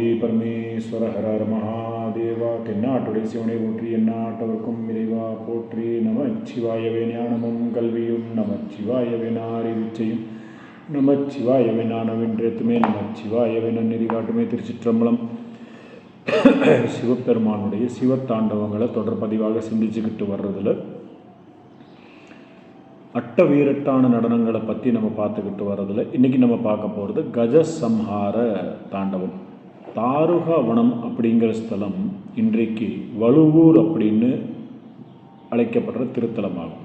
ஆதி பரமேஸ்வர ஹரர் மகாதேவா தென்னாட்டுடைய சிவனை போற்றி எந்நாட்டவர்க்கும் இறைவா போற்றி. நம சிவாயவே ஞானமும் கல்வியும் நம சிவாயவே நாரிவிச்சையும் நம சிவாயவே ஞானவென்றேத்துமே நம சிவாயவே நன்னெறி காட்டுமே திருச்சிற்றம்பலம். சிவபெருமானுடைய சிவத்தாண்டவங்களை தொடர் பதிவாக சிந்திச்சுக்கிட்டு வர்றதில் அட்ட வீரட்டான நடனங்களை பற்றி நம்ம பார்த்துக்கிட்டு வர்றதில் இன்றைக்கி நம்ம பார்க்க போகிறது கஜசம்ஹார தாண்டவம். தாருகாவனம் அப்படிங்கிற ஸ்தலம் இன்றைக்கு வலுவூர் அப்படின்னு அழைக்கப்படுற திருத்தலமாகும்.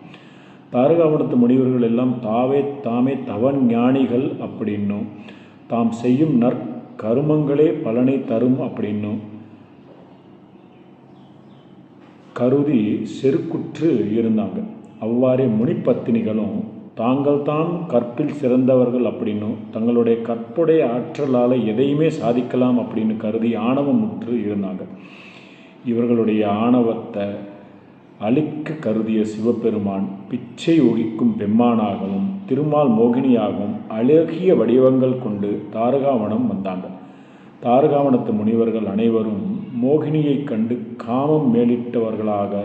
தாருகாவனத்து முனிவர்கள் எல்லாம் தாவே தாமே தவன் ஞானிகள் அப்படின்னும் தாம் செய்யும் நற்கருமங்களே பலனை தரும் அப்படின்னும் கருதி செருக்குற்று இருந்தாங்க. அவ்வாறே முனிப்பத்தினிகளும் தாங்கள் தான் கற்பில் சிறந்தவர்கள் அப்படின்னும் தங்களுடைய கற்புடைய ஆற்றலால் எதையுமே சாதிக்கலாம் அப்படின்னு கருதி ஆணவம் முற்று இருந்தாங்க இவர்களுடைய ஆணவத்தை அழிக்க கருதிய சிவபெருமான் பிச்சை ஒழிக்கும் பெம்மானாகவும் திருமால் மோகினியாகவும் அழகிய வடிவங்கள் கொண்டு தாரகாவனம் வந்தாங்க தாரகாவனத்து முனிவர்கள் அனைவரும் மோகினியைக் கண்டு காமம் மேலிட்டவர்களாக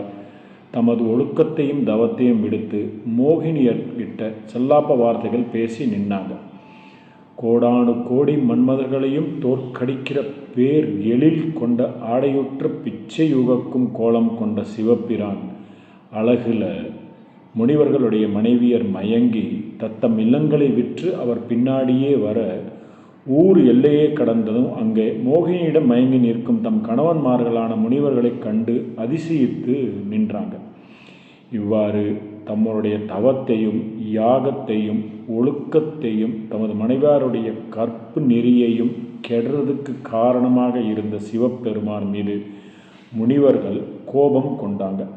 தமது ஒழுக்கத்தையும் தவத்தையும் விடுத்து மோகினியர்கிட்ட செல்லாப்ப வார்த்தைகள் பேசி நின்னாங்க. கோடானு கோடி மன்மதர்களையும் தோற்கடிக்கிற பேர் எழில் கொண்ட ஆடையுற்ற பிச்சை யுகக்கும் கோலம் கொண்ட சிவப்பிரான் அழகில் முனிவர்களுடைய மனைவியர் மயங்கி தத்தம் இல்லங்களை விற்று அவர் பின்னாடியே வர ஊர் எல்லையே கடந்ததும் அங்கே மோகினியிடம் மயங்கி நிற்கும் தம் கணவன்மார்களான முனிவர்களைக் கண்டு அதிசயித்து நின்றாங்க. இவ்வாறு தம்முடைய தவத்தையும் யாகத்தையும் ஒழுக்கத்தையும் தமது மனைவாருடைய கற்பு நெறியையும் கெடுறதுக்கு காரணமாக இருந்த சிவபெருமான் மீது முனிவர்கள் கோபம் கொண்டாங்க.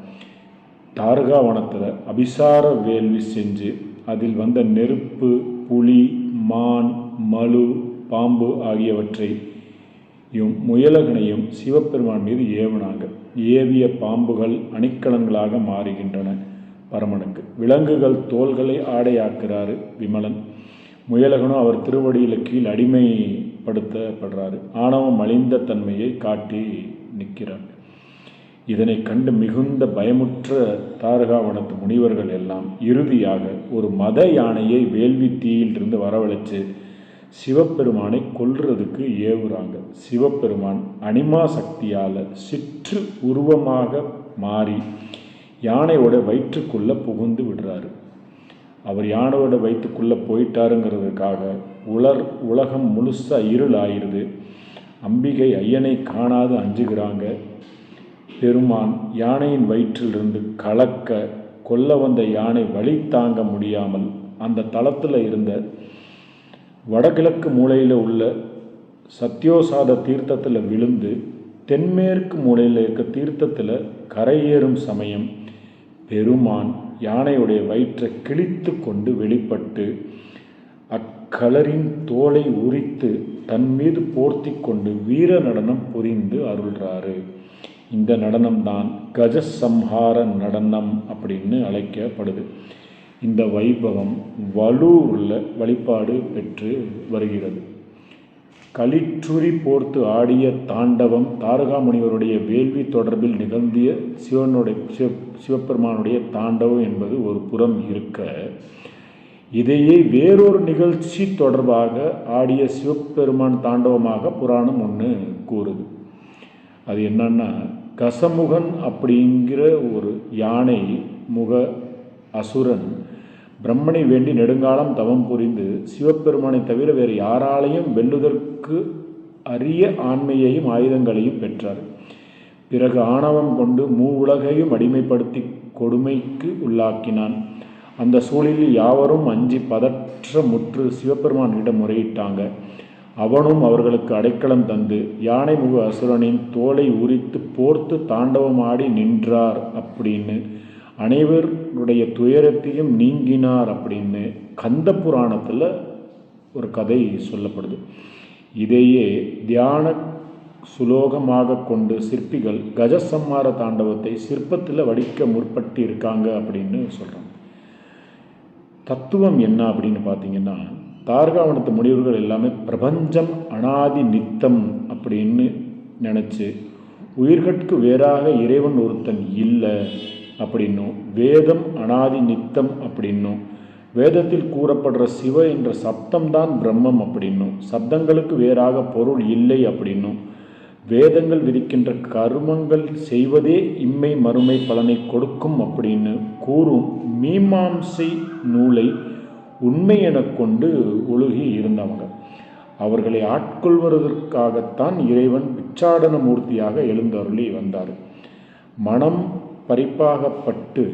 தார்காவனத்தில் அபிசார வேள்வி செஞ்சு அதில் வந்த நெருப்பு புலி மான் மலு பாம்பு ஆகியவற்றையும் முயலகனையும் சிவபெருமான் மீது ஏவினாங்க. ஏவிய பாம்புகள் அணிக்கலன்களாக மாறுகின்றன பரமனுக்கு. விலங்குகள் தோள்களை ஆடையாக்குறாரு விமலன். முயலகனும் அவர் திருவடியில் கீழ் அடிமைப்படுத்தப்படுறாரு. ஆணவம் அழிந்த தன்மையை காட்டி நிற்கிறார். இதனை கண்டு மிகுந்த பயமுற்ற தாரகாவனத்து முனிவர்கள் எல்லாம் இறுதியாக ஒரு மத யானையை வேள்வி தீயிலிருந்து வரவழைச்சு சிவபெருமானை கொல்றதுக்கு ஏவுறாங்க. சிவபெருமான் அனிமா சக்தியால் சிற்று உருவமாக மாறி யானையோட வயிற்றுக்குள்ளே புகுந்து விடுறாரு. அவர் யானையோட வயிற்றுக்குள்ளே போயிட்டாருங்கிறதுக்காக உலர் உலகம் முழுசாக இருள் ஆயிடுது அம்பிகை ஐயனை காணாது அஞ்சுகிறாங்க. பெருமான் யானையின் வயிற்றிலிருந்து கலக்க கொல்ல வந்த யானை வழி தாங்க முடியாமல் அந்த தளத்தில் இருந்த வடகிழக்கு மூலையில் உள்ள சத்யோசாத தீர்த்தத்தில் விழுந்து தென்மேற்கு மூலையில் இருக்க தீர்த்தத்தில் கரையேறும் சமயம் பெருமான் யானையுடைய வயிற்றை கிழித்து கொண்டு வெளிப்பட்டு அக்கலரின் தோலை உரித்து தன் மீது போர்த்தி கொண்டு வீர நடனம் புரிந்து அருள்றாரு. இந்த நடனம்தான் கஜசம்ஹார நடனம் அப்படின்னு அழைக்கப்படுது. இந்த வைபவம் வலூரில் வழிபாடு பெற்று வருகிறது. களிற்றுரி போர்த்து ஆடிய தாண்டவம் தாரகாமுனிவருடைய வேள்வி தொடர்பில் நிகழ்ந்திய சிவனுடைய சிவ சிவபெருமானுடைய தாண்டவம் என்பது ஒரு புறம் இருக்க இதையே வேறொரு நிகழ்ச்சி தொடர்பாக ஆடிய சிவபெருமான் தாண்டவமாக புராணம் ஒன்று கூறுது. அது என்னன்னா கசமுகன் அப்படிங்கிற ஒரு யானை முக அசுரன் பிரம்மனை வேண்டி நெடுங்காலம் தவம் புரிந்து சிவபெருமானை தவிர வேறு யாராலையும் வெல்லுதற்கு அரிய ஆண்மையையும் ஆயுதங்களையும் பெற்றார். பிறகு ஆணவம் கொண்டு மூ உலகையும் அடிமைப்படுத்தி கொடுமைக்கு உள்ளாக்கினான். அந்த சூழலில் யாவரும் அஞ்சி பதற்ற முற்று சிவபெருமானிடம் முறையிட்டாங்க. அவனும் அவர்களுக்கு அடைக்கலம் தந்து யானை முக அசுரனின் தோலை உரித்து போர்த்து தாண்டவமாடி நின்றார் அப்படின்னு அனைவருடைய துயரத்தையும் நீங்கினார் அப்படின்னு கந்த புராணத்தில் ஒரு கதை சொல்லப்படுது. இதையே தியான சுலோகமாக கொண்டு சிற்பிகள் கஜசம்மார தாண்டவத்தை சிற்பத்தில் வடிக்க முற்பட்டு இருக்காங்க அப்படின்னு சொல்கிறாங்க தத்துவம் என்ன அப்படின்னு பார்த்தீங்கன்னா தார்காவனத்து முனிவர்கள் எல்லாமே பிரபஞ்சம் அனாதி நித்தம் அப்படின்னு நினச்சி உயிர்கட்கு வேறாக இறைவன் ஒருத்தன் இல்லை அப்படின்னும். வேதம் அனாதி நித்தம் அப்படின்னும். வேதத்தில் கூறப்படுற சிவ என்ற சப்தம்தான் பிரம்மம் அப்படின்னும். சப்தங்களுக்கு வேறாக பொருள் இல்லை அப்படின்னும். வேதங்கள் விதிக்கின்ற கர்மங்கள் செய்வதே இம்மை மறுமை பலனை கொடுக்கும் அப்படின்னு கூறும் மீமாம்சை நூலை உண்மை எனக் கொண்டு ஒழுகி இருந்தவங்க. அவர்களை ஆட்கொள்வதற்காகத்தான் இறைவன் பிச்சாடன மூர்த்தியாக எழுந்தருளி வந்தார். மனம் பறிப்பாகப்பட்டு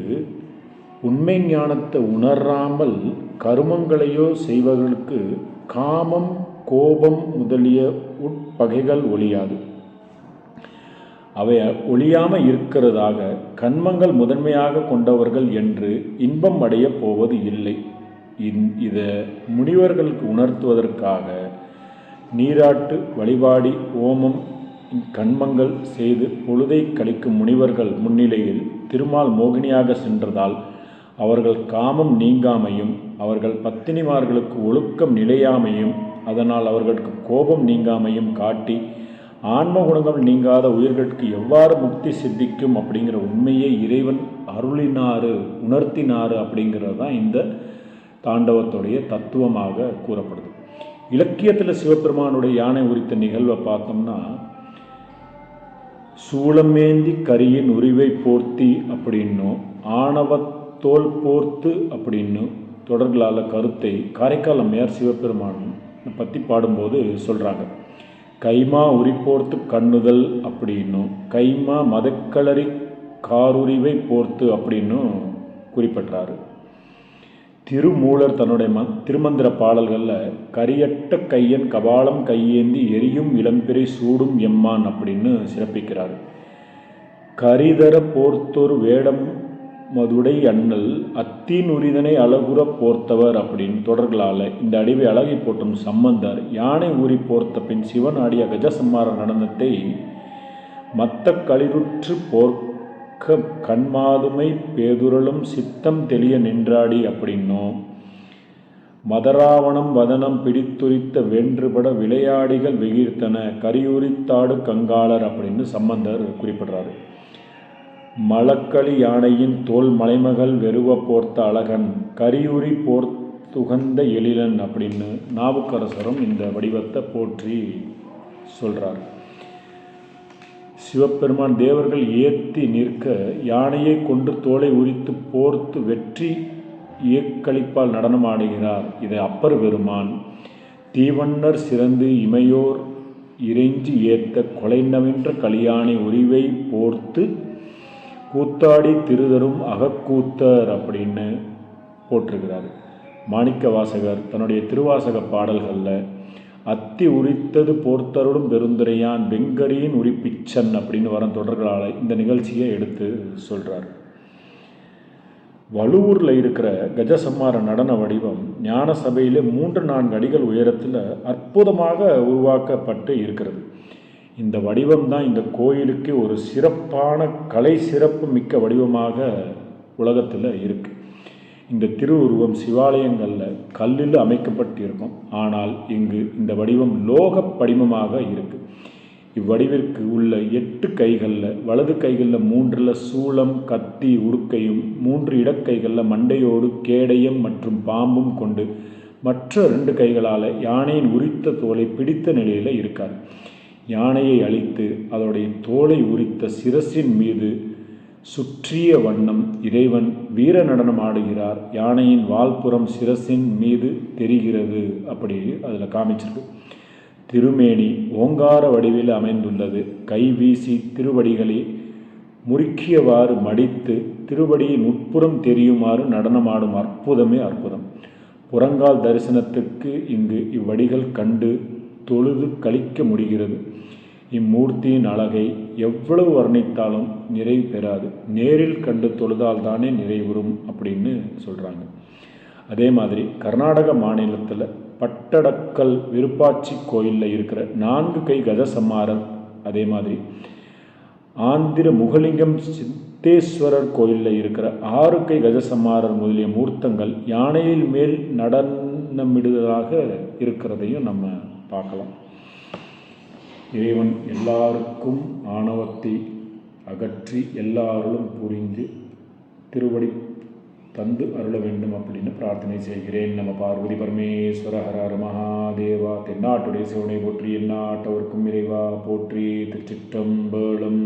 உண்மை ஞானத்தை உணராமல் கருமங்களையோ செய்வர்களுக்கு காமம் கோபம் முதலிய உட்பகைகள் ஒழியாது. அவை ஒழியாமல் இருக்கிறதாக கண்மங்கள் முதன்மையாக கொண்டவர்கள் என்று இன்பம் அடையப் போவது இல்லை. இந் இதை முனிவர்களுக்கு உணர்த்துவதற்காக நீராட்டு வழிபாடி ஓமம் கண்மங்கள் செய்து பொழுதை கழிக்கும் முனிவர்கள் முன்னிலையில் திருமால் மோகினியாக சென்றதால் அவர்கள் காமம் நீங்காமையும் அவர்கள் பத்தினிமார்களுக்கு ஒழுக்கம் நிலையாமையும் அதனால் அவர்களுக்கு கோபம் நீங்காமையும் காட்டி ஆன்ம குணங்கள் நீங்காத உயிர்களுக்கு எவ்வாறு முக்தி சித்திக்கும் அப்படிங்கிற உண்மையை இறைவன் அருளினாறு உணர்த்தினாரு அப்படிங்கிறது தான் இந்த தாண்டவத்துடைய தத்துவமாக கூறப்படுது. இலக்கியத்தில் சிவபெருமானுடைய யானை உரித்த நிகழ்வை பார்த்தோம்னா சூளமேந்தி கரியின் உரிவை போர்த்தி அப்படின்னும் ஆணவத்தோல் போர்த்து அப்படின்னு தொடர்களால் கருத்தை காரைக்கால் அம்மையார் சிவபெருமான் பற்றி பாடும்போது சொல்கிறாங்க கைமா உரிப்போர்த்து கண்ணுதல் அப்படின்னும் கைமா மதக்களறி காருரிவை போர்த்து அப்படின்னும் குறிப்பிட்றாரு. திருமூலர் தன்னுடைய ம திருமந்திர பாடல்களில் கரியட்ட கையன் கபாலம் கையேந்தி எரியும் இளம்பிறை சூடும் எம்மான் அப்படின்னு சிறப்பிக்கிறார். கரிதர போர்த்தொரு வேடம் மதுடை அண்ணல் அத்தின் உரிதனை அழகுற போர்த்தவர் அப்படின்னு தொடர்களால் இந்த அடிவை அழகை போட்டும் சம்பந்தர் யானை ஊறி போர்த்த பின் சிவன் ஆடிய கஜசம்மார நடனத்தை மத்த களிருற்று க கண்மாதுமை பேதுரலும் சித்தம் தெளிய நின்றாடி அப்படின்னும். மதராவணம் வதனம் பிடித்துரித்த வென்றுபட விளையாடிகள் வெகிர்த்தன கரியுரித்தாடு கங்காளர் அப்படின்னு சம்பந்தர் குறிப்பிடுறாரு. மலக்களி யானையின் தோல் மலைமகள் வெறுவ போர்த்த அழகன் கரியுரி போர்த்துகந்த எழிலன் அப்படின்னு நாவுக்கரசரும் இந்த வடிவத்தை போற்றி சொல்கிறார் சிவபெருமான் தேவர்கள் ஏத்தி நிற்க யானையை கொண்டு தோலை உரித்து போர்த்து வெற்றி இயக்களிப்பால் நடனமாடுகிறார் இதை அப்பர் பெருமான் தீவண்ணர் சிறந்து இமையோர் இறைஞ்சி ஏத்த கொலை நவின்ற கலியானை உரிவை போர்த்து கூத்தாடி திருதரும் அகக்கூத்தர் அப்படின்னு போட்டிருக்கிறார் மாணிக்க வாசகர் தன்னுடைய திருவாசக பாடல்களில் அத்தி உரித்தது போர்த்தருடும் பெருந்துரையான் வெங்கரியின் உரிப்பிச்சன் அப்படின்னு வர தொடர்களால் இந்த நிகழ்ச்சியை எடுத்து சொல்கிறார் வலுவூரில் இருக்கிற கஜசம்மார நடன வடிவம் ஞான சபையில் மூன்று நான்கு அடிகள் உயரத்தில் அற்புதமாக உருவாக்கப்பட்டு இருக்கிறது. இந்த வடிவம் தான் இந்த கோயிலுக்கு ஒரு சிறப்பான கலை சிறப்பு மிக்க வடிவமாக உலகத்தில் இருக்குது இந்த திருவுருவம் சிவாலயங்களில் கல்லில் அமைக்கப்பட்டிருக்கும். ஆனால் இங்கு இந்த வடிவம் லோக படிமமாக இருக்குது இவ்வடிவிற்கு உள்ள எட்டு கைகளில் வலது கைகளில் மூன்றில் சூளம் கத்தி உடுக்கையும் மூன்று இடக்கைகளில் மண்டையோடு கேடயம் மற்றும் பாம்பும் கொண்டு மற்ற ரெண்டு கைகளால் யானையின் உரித்த தோலை பிடித்த நிலையில் இருக்கார். யானையை அழித்து அதோடைய தோலை உரித்த சிரசின் மீது சுற்றிய வண்ணம் இறைவன் வீர நடனம் ஆடுகிறார். யானையின் வால்புறம் சிரசின் மீது தெரிகிறது அப்படி அதில் காமிச்சிருக்கு. திருமேனி ஓங்கார வடிவில் அமைந்துள்ளது. கை வீசி திருவடிகளை முறுக்கியவாறு மடித்து திருவடியின் உட்புறம் தெரியுமாறு நடனமாடும் அற்புதமே அற்புதம். புறங்கால் தரிசனத்துக்கு இங்கு இவ்வடிகள் கண்டு தொழுது கழிக்க முடிகிறது. இம்மூர்த்தியின் அழகை எவ்வளவு வர்ணித்தாலும் நிறைவு பெறாது. நேரில் கண்டு தொழுதால் தானே நிறைவுறும் அப்படின்னு சொல்கிறாங்க அதே மாதிரி கர்நாடக மாநிலத்தில் பட்டடக்கல் விருப்பாச்சி கோயிலில் இருக்கிற நான்கு கை கஜசம்மாரர் அதே மாதிரி ஆந்திர முகலிங்கம் சித்தேஸ்வரர் கோயிலில் இருக்கிற ஆறு கை கஜசம்மாரர் முதலிய மூர்த்தங்கள் யானையில் மேல் நடனமிடுவதாக இருக்கிறதையும் நம்ம பார்க்கலாம். இறைவன் எல்லாருக்கும் ஆணவத்தை அகற்றி எல்லாருளும் புரிந்து திருவடி தந்து அருள வேண்டும் அப்படின்னு பிரார்த்தனை செய்கிறேன். நம்ம பார்வதி பரமேஸ்வர ஹரஹர மகாதேவா தென்னாட்டுடைய சிவனை போற்றி எந்நாட்டவர்க்கும் இறைவா போற்றி திருச்சிற்றம்பலம்.